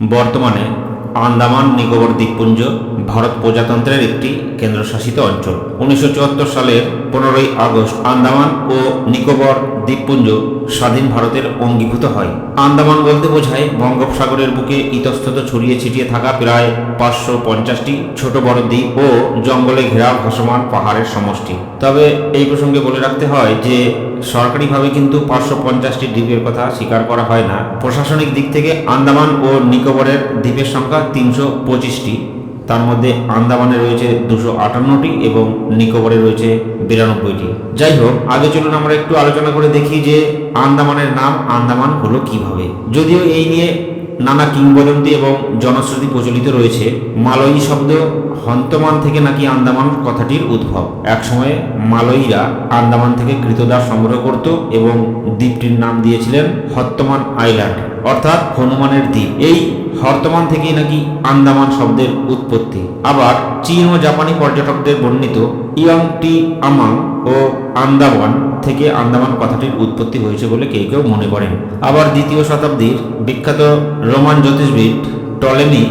বর্তমানে আন্দামান নিকোবর দ্বীপপুঞ্জ ভারত প্রজাতন্ত্রের একটি কেন্দ্রশাসিত অঞ্চল। উনিশশো চুয়াত্তর সালের পনেরোই আগস্ট আন্দামান ও নিকোবর দ্বীপপুঞ্জ স্বাধীন ভারতের অঙ্গীভূত হয়। আন্দামান বলতে বোঝায় বঙ্গোপসাগরের বুকে ইতস্তত ছড়িয়ে ছিটিয়ে থাকা প্রায় পাঁচশো পঞ্চাশটি ছোট বড় দ্বীপ ও জঙ্গলে ঘেরা ভাসমান পাহাড়ের সমষ্টি। তবে এই প্রসঙ্গে বলে রাখতে হয় যে সরকারিভাবে কিন্তু পাঁচশো পঞ্চাশটি দ্বীপের কথা স্বীকার করা হয় না। প্রশাসনিক দিক থেকে আন্দামান ও নিকোবরের দ্বীপের সংখ্যা তিনশো পঁচিশটি। তার মধ্যে আন্দামানে রয়েছে দুশো আটান্নটি এবং নিকোবরে রয়েছে বিরানব্বইটি। যাই হোক, আগে চলুন আমরা একটু আলোচনা করে দেখি যে আন্দামানের নাম আন্দামান হলো কীভাবে। যদিও এই নিয়ে নানা কিংবদন্তি এবং জনশ্রুতি প্রচলিত রয়েছে। মালয়ী শব্দ হন্তমান থেকে নাকি আন্দামান কথাটির উদ্ভব। একসময়ে মালয়ীরা আন্দামান থেকে কৃতদাস সংগ্রহ করত এবং দ্বীপটির নাম দিয়েছিলেন হত্তমান আইল্যান্ড, অর্থাৎ হনুমানের দ্বীপ। এই হর্তমান থেকেই নাকি আন্দামান শব্দের উৎপত্তি। আবার চীন ও জাপানি পর্যটকদের বর্ণিত ইয়ং টি আমাং ও আন্দামান থেকে আন্দামান কথাটির উৎপত্তি হয়েছে বলে কেউ কেউ মনে করেন। আবার দ্বিতীয় শতাব্দীর বিখ্যাত রোমান জ্যোতিষবিদ টলেমি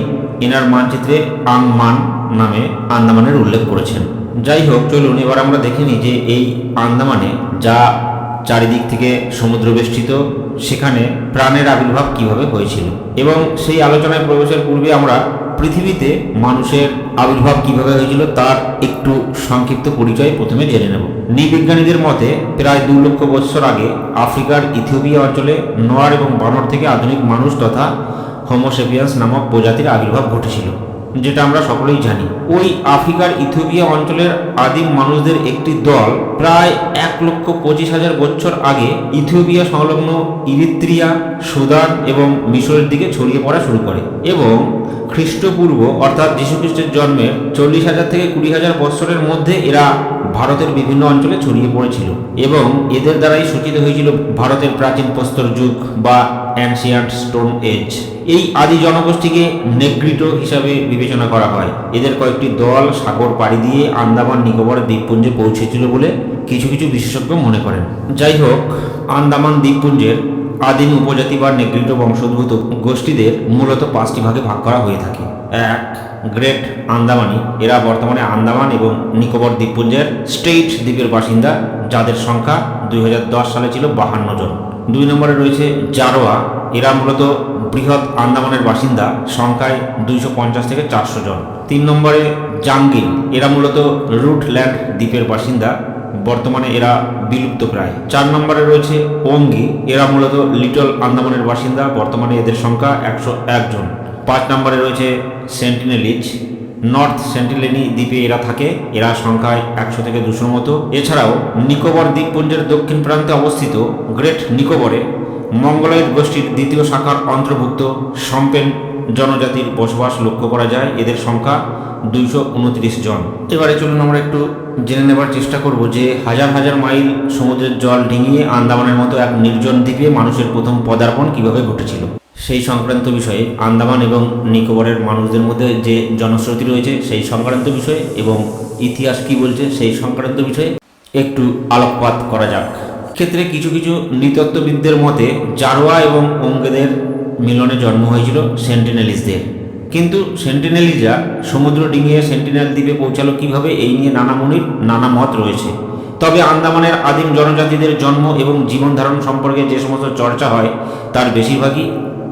ইনার মানচিত্রে আংমান নামে আন্দামানের উল্লেখ করেছেন। যাই হোক, চলুন এবার আমরা দেখে নিই যে এই আন্দামানে যা চারিদিক থেকে সমুদ্র বেষ্টিত সেখানে প্রাণের আবির্ভাব কীভাবে হয়েছিল। এবং সেই আলোচনায় প্রবেশের পূর্বে আমরা পৃথিবীতে মানুষের আবির্ভাব কীভাবে হয়েছিল তার একটু সংক্ষিপ্ত পরিচয় প্রথমে জেনে নেব। নৃবিজ্ঞানীদের মতে, প্রায় দু লক্ষ বৎসর আগে আফ্রিকার ইথিওপিয়া অঞ্চলে নোয়ার এবং বানর থেকে আধুনিক মানুষ তথা হোমোসেপিয়ান্স নামক প্রজাতির আবির্ভাব ঘটেছিল, যেটা আমরা সকলেই জানি। ওই আফ্রিকার ইথিওপিয়া অঞ্চলের আদিম মানুষদের একটি দল প্রায় এক লক্ষ পঁচিশ হাজার বছর আগে ইথিওপিয়া সংলগ্ন ইরিত্রিয়া, সুদান এবং মিশরের দিকে ছড়িয়ে পড়া শুরু করে এবং খ্রিস্টপূর্ব, অর্থাৎ যীশুখ্রিস্টের জন্মের চল্লিশ হাজার থেকে কুড়ি হাজার বৎসরের মধ্যে এরা ভারতের বিভিন্ন অঞ্চলে ছড়িয়ে পড়েছিল এবং এদের দ্বারাই সূচিত হয়েছিল ভারতের প্রাচীন প্রস্তর যুগ বা অ্যানসিয়ান্ট স্টোন এজ এই আদি জনগোষ্ঠীকে নেগ্রিটো হিসাবে বিবেচনা করা হয়। এদের কয়েকটি দল সাগর পাড়ি দিয়ে আন্দামান নিকোবর দ্বীপপুঞ্জে পৌঁছেছিল বলে কিছু কিছু বিশেষজ্ঞ মনে করেন। যাই হোক, আন্দামান দ্বীপপুঞ্জের আদিম উপজাতি বা নেগ্রিটো বংশোদ্ভূত গোষ্ঠীদের মূলত পাঁচটি ভাগে ভাগ করা হয়ে থাকে। এক, গ্রেট আন্দামানি। এরা বর্তমানে আন্দামান এবং নিকোবর দ্বীপপুঞ্জের স্টেট দ্বীপের বাসিন্দা, যাদের সংখ্যা দুই হাজার দশ সালে ছিল বাহান্ন জন। দুই নম্বরে রয়েছে জারোয়া। এরা মূলত বৃহৎ আন্দামানের বাসিন্দা, সংখ্যায় দুইশো পঞ্চাশ থেকে চারশো জন। তিন নম্বরে জাঙ্গিল এরা মূলত রুটল্যান্ড দ্বীপের বাসিন্দা বর্তমানে এরা বিলুপ্ত প্রায়। চার নম্বরে রয়েছে ওঙ্গি। এরা মূলত লিটল আন্দামানের বাসিন্দা। বর্তমানে এদের সংখ্যা একশো একজন পাঁচ নম্বরে রয়েছে সেন্টিনেলিজ। নর্থ সেন্টিলেনি দ্বীপে এরা থাকে। এরা সংখ্যায় একশো থেকে দুশোর মতো। এছাড়াও নিকোবর দ্বীপপুঞ্জের দক্ষিণ প্রান্তে অবস্থিত গ্রেট নিকোবরে মঙ্গলয়েড গোষ্ঠীর দ্বিতীয় শাখার অন্তর্ভুক্ত সম্পেন জনজাতির বসবাস লক্ষ্য করা যায়। এদের সংখ্যা দুইশো উনত্রিশ জন। এবারে চলুন আমরা একটু জেনে নেবার চেষ্টা করব যে হাজার হাজার মাইল সমুদ্রের জল ডিঙিয়ে আন্দামানের মতো এক নির্জন দ্বীপে মানুষের প্রথম পদার্পণ কীভাবে ঘটেছিল? সেই সংক্রান্ত বিষয়ে আন্দামান এবং নিকোবরের মানুষদের মধ্যে যে জনশ্রুতি রয়েছে সেই সংক্রান্ত বিষয়ে এবং ইতিহাস কি বলছে সেই সংক্রান্ত বিষয়ে একটু আলোকপাত করা যাক। ক্ষেত্রে কিছু কিছু নৃতত্ত্ববিদদের মতে জারোয়া এবং অঙ্গেদের মিলনে জন্ম হয়েছিল সেন্টিনেলিসদের। কিন্তু সেন্টিনেলিজা সমুদ্র ডিঙিয়ে সেন্টিনেল দ্বীপে পৌঁছালো কীভাবে, এই নিয়ে নানা মনির নানা মত রয়েছে। তবে আন্দামানের আদিম জনজাতিদের জন্ম এবং জীবনধারণ সম্পর্কে যে সমস্ত চর্চা হয়, তার বেশিরভাগই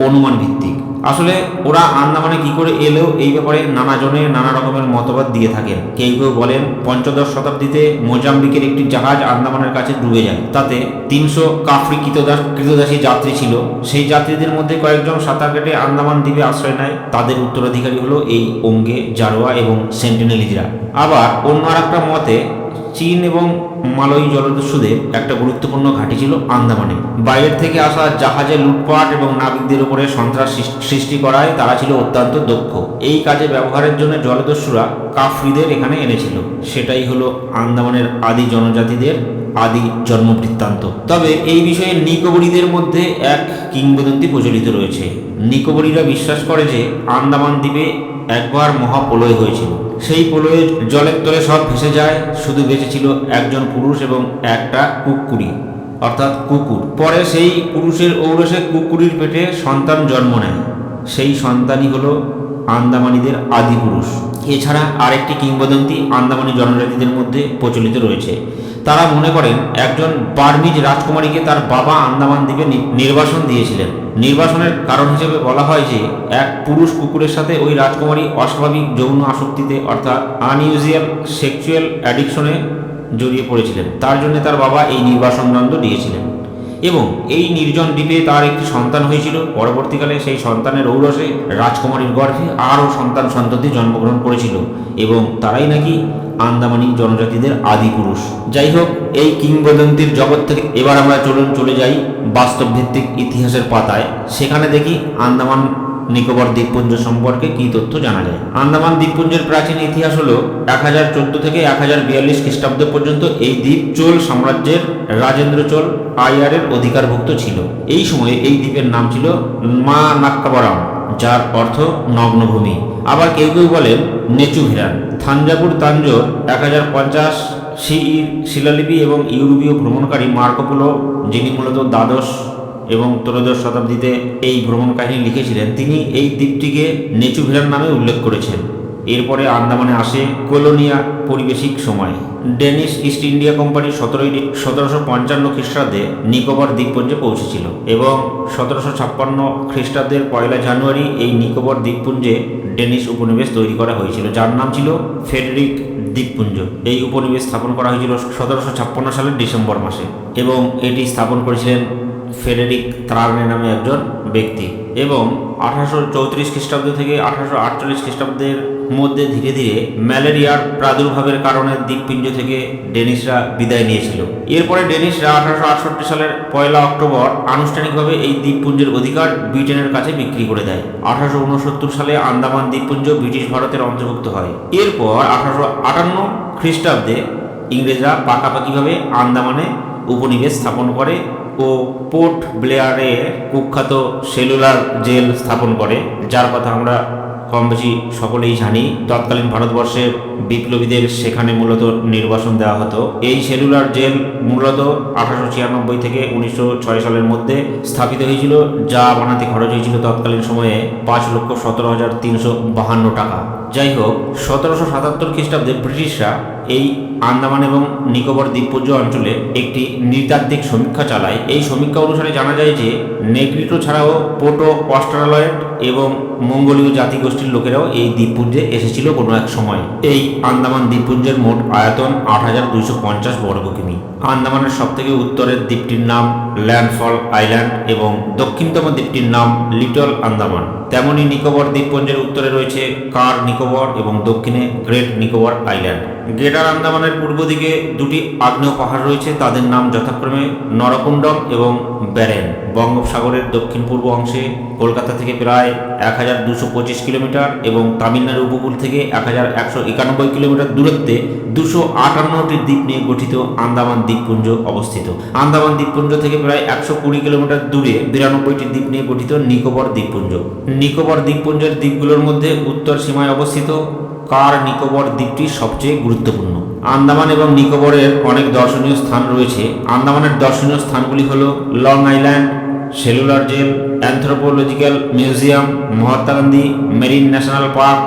অনুমান ভিত্তিক আসলে ওরা আন্দামানে কি করে এলো এই ব্যাপারে নানা জনের নানা রকমের মতবাদ দিয়ে থাকেন। কেউ কেউ বলেন পঞ্চদশ শতাব্দীতে মোজাম্বিকের একটি জাহাজ আন্দামানের কাছে ডুবে যায়। তাতে তিনশো কাফরি কৃতদাস কৃতদাসী যাত্রী ছিল। সেই যাত্রীদের মধ্যে কয়েকজন সাঁতার কেটে আন্দামান দ্বীপে আশ্রয় নেয়। তাদের উত্তরাধিকারী হলো এই অঙ্গে জারোয়া এবং সেন্টিনেলিজরা। আবার অন্য আর একটা মতে চীন এবং মালয়ী জলদস্যুদের একটা গুরুত্বপূর্ণ ঘাঁটি ছিল আন্দামানে। বাইরের থেকে আসা জাহাজে লুটপাট এবং নাবিকদের উপরে সন্ত্রাস সৃষ্টি করায় তারা ছিল অত্যন্ত দক্ষ। এই কাজে ব্যবহারের জন্য জলদস্যুরা কাফরিদের এখানে এনেছিল। সেটাই হলো আন্দামানের আদি জনজাতিদের আদি জন্মবৃত্তান্ত। তবে এই বিষয়ে নিকোবরীদের মধ্যে এক কিংবদন্তি প্রচলিত রয়েছে। নিকোবরীরা বিশ্বাস করে যে আন্দামান দ্বীপে একবার মহাপ্রলয় হয়েছিল। সেই প্রলয়ে জলের তলে সব ভেসে যায়। শুধু বেঁচে ছিল একজন পুরুষ এবং একটা কুকুরি অর্থাৎ কুকুর। পরে সেই পুরুষের ঔরসে কুকুরির পেটে সন্তান জন্ম নেয়। সেই সন্তানই হলো আন্দামানিদের আদিপুরুষ এছাড়া আরেকটি কিংবদন্তি আন্দামানি জনজাতিদের মধ্যে প্রচলিত রয়েছে। তারা মনে করেন, একজন বার্মিজ রাজকুমারীকে তার বাবা আন্দামান দ্বীপে নির্বাসন দিয়েছিলেন। নির্বাসনের কারণ হিসেবে বলা হয় যে, এক পুরুষ কুকুরের সাথে ওই রাজকুমারী অস্বাভাবিক যৌন আসক্তিতে, অর্থাৎ আনইউজুয়াল সেক্সুয়াল অ্যাডিকশনে জড়িয়ে পড়েছিলেন। তার জন্য তার বাবা এই নির্বাসন দণ্ড দিয়েছিলেন। এবং এই নির্জন দ্বীপে তার একটি সন্তান হয়েছিল। পরবর্তীকালে সেই সন্তানের ঔরসে রাজকুমারীর গর্ভে আরও সন্তান সন্ততি জন্মগ্রহণ করেছিল এবং তারাই নাকি আন্দামানি জনজাতিদের আদি পুরুষ। যাই হোক, এই কিংবদন্তির জগৎ থেকে এবার আমরা চলুন চলে যাই বাস্তব ভিত্তিক ইতিহাসের পাতায়। সেখানে দেখি আন্দামান নিকোবর দ্বীপপুঞ্জ সম্পর্কে কী তথ্য জানা যায়? আন্দামান দ্বীপপুঞ্জের প্রাচীন ইতিহাস হল এক হাজার চোদ্দ থেকে এক হাজার বিয়াল্লিশ খ্রিস্টাব্দ পর্যন্ত এই দ্বীপ চোল সাম্রাজ্যের রাজেন্দ্র চোল আইয়ারের অধিকারভুক্ত ছিল। এই সময়ে এই দ্বীপের নাম ছিল মা নাক্কাবরাম, যার অর্থ নগ্নভূমি। আবার কেউ কেউ বলেন নেচুভিরান। থাঞ্জাভুর তাঞ্জোর এক হাজার পঞ্চাশ সিইর শিলালিপি এবং ইউরোপীয় ভ্রমণকারী মার্কোপোলো, যিনি মূলত দ্বাদশ এবং ত্রয়োদশ শতাব্দীতে এই ভ্রমণ কাহিনী লিখেছিলেন। তিনি এই দ্বীপটিকে নেচুভিরান নামে উল্লেখ করেছেন। এরপরে আন্দামানে আসে কলোনিয়া পরিবেশিক সময়। ডেনিশ ইস্ট ইন্ডিয়া কোম্পানি সতেরোই সতেরোশো পঞ্চান্ন খ্রিস্টাব্দে নিকোবর দ্বীপপুঞ্জে পৌঁছেছিল এবং সতেরোশো ছাপ্পান্ন খ্রিস্টাব্দের পয়লা জানুয়ারি এই নিকোবর দ্বীপপুঞ্জে ডেনিশ উপনিবেশ তৈরি করা হয়েছিল, যার নাম ছিল ফেডরিক দ্বীপপুঞ্জ। এই উপনিবেশ স্থাপন করা হয়েছিল সতেরোশো ছাপ্পান্ন সালের ডিসেম্বর মাসে এবং এটি স্থাপন করেছিলেন ফেডেরিক ত্রার্নে নামে একজন ব্যক্তি এবং আঠারোশো চৌত্রিশ খ্রিস্টাব্দ থেকে আঠারোশো আটচল্লিশ খ্রিস্টাব্দের মধ্যে ধীরে ধীরে ম্যালেরিয়ার প্রাদুর্ভাবের কারণে দ্বীপপুঞ্জ থেকে ডেনিশরা বিদায় নিয়েছিল। এরপরে ডেনিশরা আঠারোশো আটষট্টি সালের পয়লা অক্টোবর আনুষ্ঠানিকভাবে এই দ্বীপপুঞ্জের অধিকার ব্রিটেনের কাছে বিক্রি করে দেয়। আঠারোশো উনসত্তর সালে আন্দামান দ্বীপপুঞ্জ ব্রিটিশ ভারতের অন্তর্ভুক্ত হয়। এরপর আঠারোশো আটান্ন খ্রিস্টাব্দে ইংরেজরা পাকাপাকিভাবে আন্দামানে উপনিবেশ স্থাপন করে ও পোর্ট ব্লেয়ারে কুখ্যাত সেলুলার জেল স্থাপন করে, যার কথা আমরা কম বেশি সকলেই জানি। তৎকালীন ভারতবর্ষের বিপ্লবীদের সেখানে মূলত নির্বাসন দেওয়া হতো। এই সেলুলার জেল মূলত আঠারোশো ছিয়ানব্বই থেকে উনিশশো ছয় সালের মধ্যে স্থাপিত হয়েছিল, যা বানাতে খরচ হয়েছিল তৎকালীন সময়ে পাঁচ লক্ষ সতেরো হাজার তিনশো বাহান্ন টাকা। যাই হোক, সতেরোশো সাতাত্তর খ্রিস্টাব্দে ব্রিটিশরা এই আন্দামান এবং নিকোবর দ্বীপপুঞ্জ অঞ্চলে একটি নৃতাত্ত্বিক সমীক্ষা চালায়। এই সমীক্ষা অনুসারে জানা যায় যে নেগ্রিটো ছাড়াও পোটো অস্ট্রালয়েড এবং মঙ্গোলীয় জাতিগোষ্ঠীর লোকেরাও এই দ্বীপপুঞ্জে এসেছিল কোনো এক সময়। এই আন্দামান দ্বীপপুঞ্জের মোট আয়তন আট হাজার দুইশো পঞ্চাশ বর্গ কিমি আন্দামানের সবথেকে উত্তরের দ্বীপটির নাম ল্যান্ডফল আইল্যান্ড এবং দক্ষিণতম দ্বীপটির নাম লিটল আন্দামান। তেমনি নিকোবর দ্বীপপুঞ্জের উত্তরে রয়েছে কার নিকোবর এবং দক্ষিণে গ্রেট নিকোবর আইল্যান্ড। গ্রেটার আন্দামানের পূর্ব দিকে দুটি আগ্নেয় পাহাড় রয়েছে, তাদের নাম যথাক্রমে নরকুণ্ডম এবং ব্যারেন। বঙ্গোপসাগরের দক্ষিণ পূর্ব অংশে কলকাতা থেকে প্রায় এক হাজার দুশো পঁচিশ কিলোমিটার এবং তামিলনাড়ু উপকূল থেকে এক হাজার একশো একানব্বই কিলোমিটার দূরত্বে দুশো আটান্নটি দ্বীপ নিয়ে গঠিত আন্দামান দ্বীপপুঞ্জ অবস্থিত। আন্দামান দ্বীপপুঞ্জ থেকে প্রায় একশো কুড়ি কিলোমিটার দূরে বিরানব্বইটি দ্বীপ নিয়ে গঠিত নিকোবর দ্বীপপুঞ্জ। নিকোবর দ্বীপপুঞ্জের দ্বীপগুলোর মধ্যে উত্তর সীমায় অবস্থিত কার নিকোবর দ্বীপটি সবচেয়ে গুরুত্বপূর্ণ? আন্দামান এবং নিকোবরের অনেক দর্শনীয় স্থান রয়েছে। আন্দামানের দর্শনীয় স্থানগুলি হল long island, cellular jail, anthropological museum, Mahatma Gandhi, marine national park.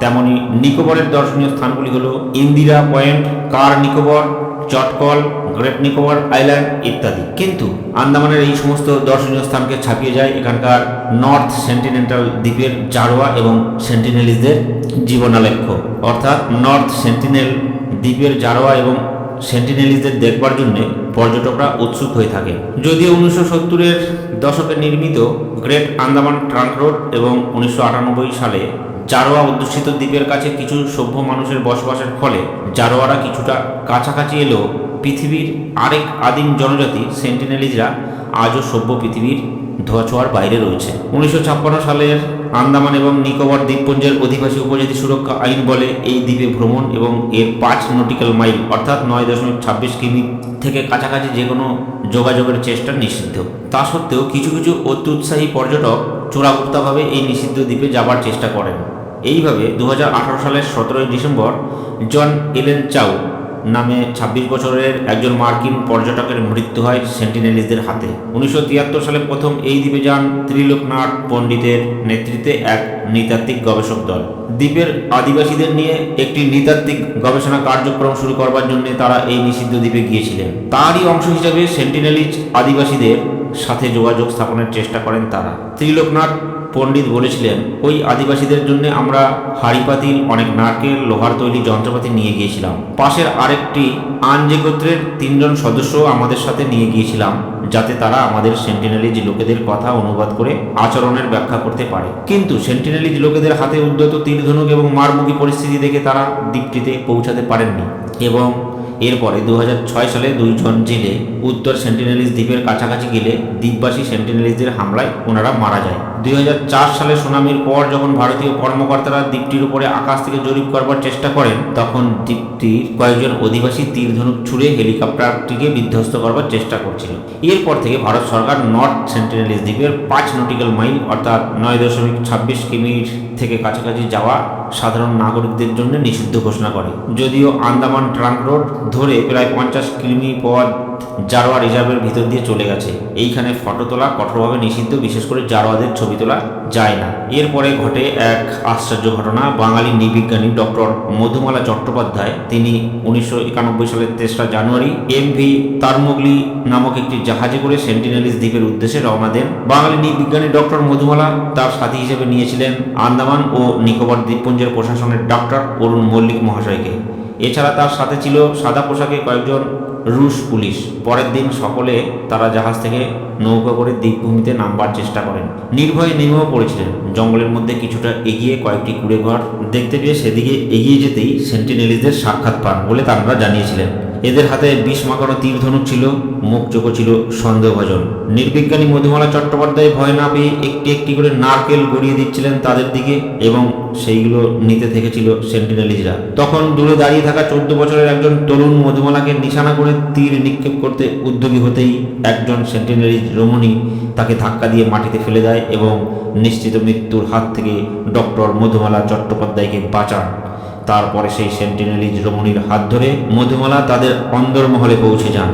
তেমনি নিকোবরের দর্শনীয় স্থানগুলি হল ইন্দিরা পয়েন্ট, কার নিকোবর চটকল, গ্রেট নিকোবর আইল্যান্ড ইত্যাদি। কিন্তু আন্দামানের এই সমস্ত দর্শনীয় স্থানকে ছাপিয়ে যায় এখানকার নর্থ সেন্টিনেন্টাল দ্বীপের জারোয়া এবং সেন্টিনেলিসদের জীবনালেখ্য। অর্থাৎ নর্থ সেন্টিনেল দ্বীপের জারোয়া এবং সেন্টিনেলিসদের দেখবার জন্য পর্যটকরা উৎসুক হয়ে থাকে। যদিও উনিশশো সত্তরের দশকে নির্মিত গ্রেট আন্দামান ট্রাঙ্ক রোড এবং উনিশশো আটানব্বই সালে জারোয়া অধ্যুষিত দ্বীপের কাছে কিছু সভ্য মানুষের বসবাসের ফলে জারোয়ারা কিছুটা কাছাকাছি এলেও পৃথিবীর আরেক আদিম জনজাতি সেন্টিনেলিজরা আজও সভ্য পৃথিবীর ধোয়াছোয়ার বাইরে রয়েছে। উনিশশো ছাপ্পান্ন সালের আন্দামান এবং নিকোবর দ্বীপপুঞ্জের অধিবাসী উপজাতি সুরক্ষা আইন বলে এই দ্বীপে ভ্রমণ এবং এর পাঁচ নটিক্যাল মাইল, অর্থাৎ নয় দশমিক ছাব্বিশ কিমি থেকে কাছাকাছি যে কোনো যোগাযোগের চেষ্টা নিষিদ্ধ। তা সত্ত্বেও কিছু কিছু অত্যুৎসাহী পর্যটক চোরাগুপ্তাভাবে এই নিষিদ্ধ দ্বীপে যাবার চেষ্টা করেন। এইভাবে দু হাজার আঠারো সালের সতেরোই ডিসেম্বর জন এলেন চাউ নামে ২৬ বছরের একজন মার্কিন পর্যটকের মৃত্যু হয় সেন্টিনেলিসদের হাতে। উনিশশো তিয়াত্তর সালে প্রথম এই দ্বীপে যান ত্রিলোকনাথ পণ্ডিতের নেতৃত্বে এক নৃতাত্ত্বিক গবেষক দল। দ্বীপের আদিবাসীদের নিয়ে একটি নৃতাত্ত্বিক গবেষণা কার্যক্রম শুরু করবার জন্য তারা এই নিষিদ্ধ দ্বীপে গিয়েছিলেন। তারই অংশ হিসাবে সেন্টিনেলিজ আদিবাসীদের সাথে যোগাযোগ স্থাপনের চেষ্টা করেন তারা। ত্রিলোকনাথ পণ্ডিত বলেছিলেন, ওই আদিবাসীদের জন্য আমরা হাড়িপাতিল, অনেক নারকেল, লোহার তৈরি যন্ত্রপাতি নিয়ে গিয়েছিলাম। পাশের আরেকটি আনজে গোত্রের তিনজন সদস্য আমাদের সাথে নিয়ে গিয়েছিলাম, যাতে তারা আমাদের সেন্টিনেলিজ লোকেদের কথা অনুবাদ করে আচরণের ব্যাখ্যা করতে পারে। কিন্তু সেন্টিনেলিজ লোকেদের হাতে উদ্যত তীরধনুক এবং মারমুখী পরিস্থিতি দেখে তারা দ্বীপটিতে পৌঁছাতে পারেননি এবং এরপরে দু হাজার ছয় সালে দুইজন জেলে উত্তর সেন্টিনেলিস দ্বীপের কাছাকাছি গেলে দ্বীপবাসী সেন্টিনেলিসদের হামলায় ওনারা মারা যায়। দুই সালে সুনামির পর যখন ভারতীয় কর্মকর্তারা দ্বীপটির উপরে আকাশ থেকে জরিপ করবার চেষ্টা করেন, তখন দ্বীপটির কয়েকজন অধিবাসী তীরধনুক ছুড়ে হেলিকপ্টারটিকে বিধ্বস্ত করবার চেষ্টা করছিল। এরপর থেকে ভারত সরকার নর্থ সেন্টিনেলিস দ্বীপের পাঁচ নটিক্যাল মাইল, অর্থাৎ নয় দশমিক ছাব্বিশ কিমি থেকে কাছাকাছি যাওয়া সাধারণ নাগরিকদের জন্য নিষিদ্ধ ঘোষণা করে। যদিও আন্দামান ট্রাঙ্ক রোড ধরে প্রায় পঞ্চাশ কিলোমি পথ জারোয়া রিজার্ভের ভিতর দিয়ে চলে গেছে। এইখানে ফটো তোলা কঠোরভাবে নিষিদ্ধ, বিশেষ করে জারোয়াদের ছবি তোলা যায় না। এরপরে ঘটে এক আশ্চর্য ঘটনা। বাঙালি নৃবিজ্ঞানী ডক্টর মধুমালা চট্টোপাধ্যায়, তিনি উনিশশো একানব্বই সালের তেসরা জানুয়ারি এম ভি তারমুগলি নামক একটি জাহাজে করে সেন্টিনেলিস দ্বীপের উদ্দেশ্যে রওনা দেন। বাঙালি নৃবিজ্ঞানী ডক্টর মধুমালা তার সাথী হিসেবে নিয়েছিলেন আন্দামান ও নিকোবর দ্বীপপুঞ্জের প্রশাসনের ডক্টর অরুণ মল্লিক মহাশয়কে। এছাড়া তার সাথে ছিল সাদা পোশাকে কয়েকজন রুশ পুলিশ। পরের দিন সকলে তারা জাহাজ থেকে নৌকা করে দ্বীপভূমিতে নামবার চেষ্টা করেন। নির্ভয়ে নেমেও পড়েছিলেন। জঙ্গলের মধ্যে কিছুটা এগিয়ে কয়েকটি কুড়ে ঘর দেখতে পেয়ে সেদিকে এগিয়ে যেতেই সেন্টিনেলিসদের সাক্ষাৎ পান বলে তারা জানিয়েছিলেন। এদের হাতে বিষ মাখানো তীর ধনুক ছিল, মুখ চোখও ছিল সন্দেহভাজন। নির্বিজ্ঞানী মধুমালা চট্টোপাধ্যায় ভয় না পেয়ে একটি একটি করে নারকেল গড়িয়ে দিচ্ছিলেন তাদের দিকে এবং সেইগুলো নিতে থেকেছিল সেন্টিনালিজরা। তখন দূরে দাঁড়িয়ে থাকা চোদ্দ বছরের একজন তরুণ মধুমালাকে নিশানা করে তীর নিক্ষেপ করতে উদ্যোগী হতেই একজন সেন্টিনেলিজ রমণী তাকে ধাক্কা দিয়ে মাটিতে ফেলে দেয় এবং নিশ্চিত মৃত্যুর হাত থেকে ডক্টর মধুমালা চট্টোপাধ্যায়কে বাঁচান। তারপরে সেই সেন্টিনেলিজ রমণীর হাত ধরে মধুমালা তাদের অন্দরমহলে পৌঁছে যান।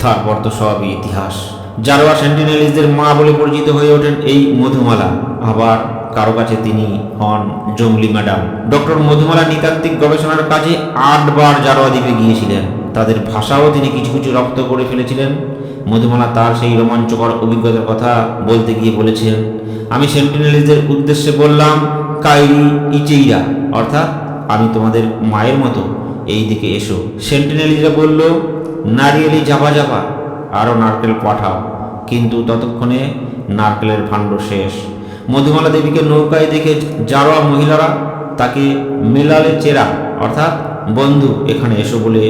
তারপর তো সবই ইতিহাস। জারোয়া সেন্টিনেলিজদের মা বলে পরিচিত হয়ে ওঠেন এই মধুমালা। আবার কারও কাছে তিনি হন জঙ্গলি ম্যাডাম। ডক্টর মধুমালা নৃতাত্ত্বিক গবেষণার কাজে আটবার জারোয়া দ্বীপে গিয়েছিলেন। তাদের ভাষাও তিনি কিছু কিছু রপ্ত করে ফেলেছিলেন। মধুমালা তার সেই রোমাঞ্চকর অভিজ্ঞতার কথা বলতে গিয়ে বলেছেন, আমি সেন্টিনেলিজদের উদ্দেশ্যে বললাম, কাইরি ইচেইরা। অর্থাৎ আমি তোমাদের মায়ের মতো এই দিকে এসো। সেন্টিনেলিরা বলল, নারিয়েলি জাপা জাপা আরও নারকেল পাঠাও। কিন্তু ততক্ষণে নারকেলের ভাণ্ড শেষ। মধুমালা দেবীকে নৌকায় দেখে জারোয়া মহিলারা তাকে মেলালে চেরা, অর্থাৎ, বন্ধু, এখানে এসো বলে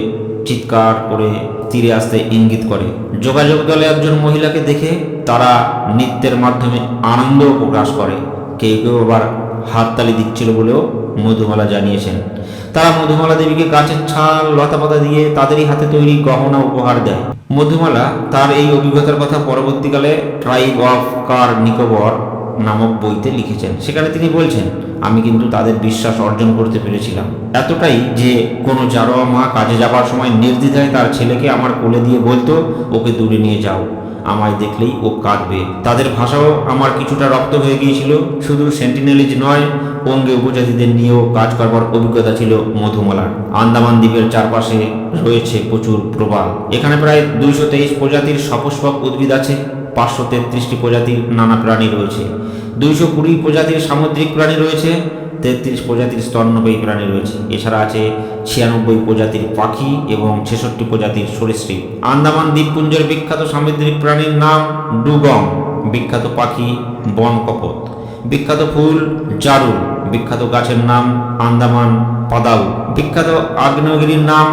চিৎকার করে তীরে আসতে ইঙ্গিত করে। যোগাযোগ দলে একজন মহিলাকে দেখে তারা নৃত্যের মাধ্যমে আনন্দ প্রকাশ করে। কেউ কেউ আবার হাততালি দিচ্ছিল বলেও মধুমালা জানিয়েছেন। তারা মধুমালা দেবীকে গাছের ছাল, লতাপাতা দিয়ে তাদেরই হাতে তৈরি গহনা উপহার দেয়। মধুমালা তার এই অভিজ্ঞতার কথা পরবর্তীকালে ট্রাইব অফ কার নিকোবর নামক বইতে লিখেছেন। সেখানে তিনি বলছেন, আমি কিন্তু তাদের বিশ্বাস অর্জন করতে পেরেছিলাম। এতটাই যে কোনো জারোয়া মা কাজে যাবার সময় নির্দ্বিধায় তার ছেলেকে আমার কোলে দিয়ে বলতো, ওকে দূরে নিয়ে যাও। আমায় দেখলেই ও কাঁদবে। তাদের ভাষাও আমার কিছুটা রক্ত হয়ে গিয়েছিল। শুধু সেন্টিনেলিজ নয় অঙ্গে উপজাতিদের নিয়েও কাজ করবার অভিজ্ঞতা ছিল মধুমালার। আন্দামান দ্বীপের চারপাশে রয়েছে প্রচুর প্রবাল। এখানে প্রায় দুইশো তেইশ প্রজাতির সপুষ্পক উদ্ভিদ আছে, পাঁচশো তেত্রিশটি প্রজাতির নানা প্রাণী রয়েছে। দুইশো কুড়ি প্রজাতির সামুদ্রিক প্রাণী রয়েছে তেত্রিশ প্রজাতির স্তন্যপায়ী প্রাণী রয়েছে। এছাড়া আছে ছিয়ানব্বই প্রজাতির পাখি এবং ছেষট্টি প্রজাতির সরীসৃপ। আন্দামান দ্বীপপুঞ্জের বিখ্যাত সামুদ্রিক প্রাণীর নাম ডুগং, বিখ্যাত পাখি বনকপত। বিখ্যাত ফুল জারুল বিখ্যাত গাছের নাম আন্দামান পাদাউ। বিখ্যাত আগ্নেয়গিরির নাম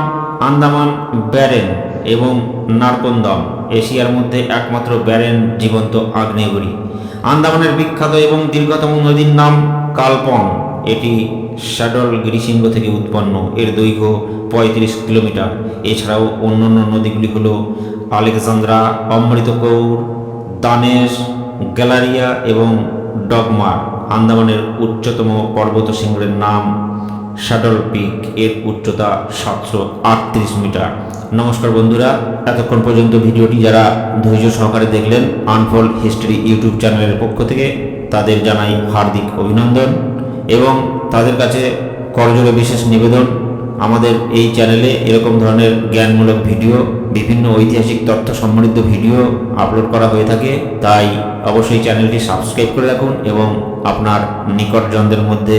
আন্দামান ব্যারেন এবং নারকন্দম। এশিয়ার মধ্যে একমাত্র ব্যারেন জীবন্ত আগ্নেয়গিরি। আন্দামানের বিখ্যাত এবং দীর্ঘতম নদীর নাম কালপন এটি শ্যাডল গিরিশৃঙ্গ থেকে উৎপন্ন। এর দৈর্ঘ্য পঁয়ত্রিশ কিলোমিটার। এছাড়াও অন্যান্য নদীগুলি হল আলেকজান্দ্রা অমৃতকৌর দানেশ, গ্যালারিয়া এবং ডগমার। আন্দামানের উচ্চতম পর্বত শৃঙ্গের নাম শাডল পিক। এর উচ্চতা সাতশো আটত্রিশ মিটার। নমস্কার বন্ধুরা, এতক্ষণ পর্যন্ত ভিডিওটি যারা ধৈর্য সহকারে দেখলেন আনফোল্ড হিস্ট্রি ইউটিউব চ্যানেলের পক্ষ থেকে তাদের জানাই হার্দিক অভিনন্দন। এবং তাদের কাছে করজোড়ে বিশেষ নিবেদন। আমাদের এই চ্যানেলে এরকম ধরনের জ্ঞানমূলক ভিডিও, বিভিন্ন ঐতিহাসিক তথ্য সমৃদ্ধ ভিডিও আপলোড করা হয়ে থাকে। তাই অবশ্যই চ্যানেলটি সাবস্ক্রাইব করে রাখুন এবং আপনার নিকটজনদের মধ্যে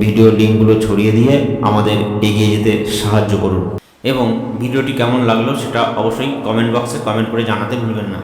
ভিডিও লিঙ্কগুলো ছড়িয়ে দিয়ে আমাদের এগিয়ে যেতে সাহায্য করুন। এবং ভিডিওটি কেমন লাগল সেটা অবশ্যই কমেন্ট বক্সে কমেন্ট করে জানাতে ভুলবেন না।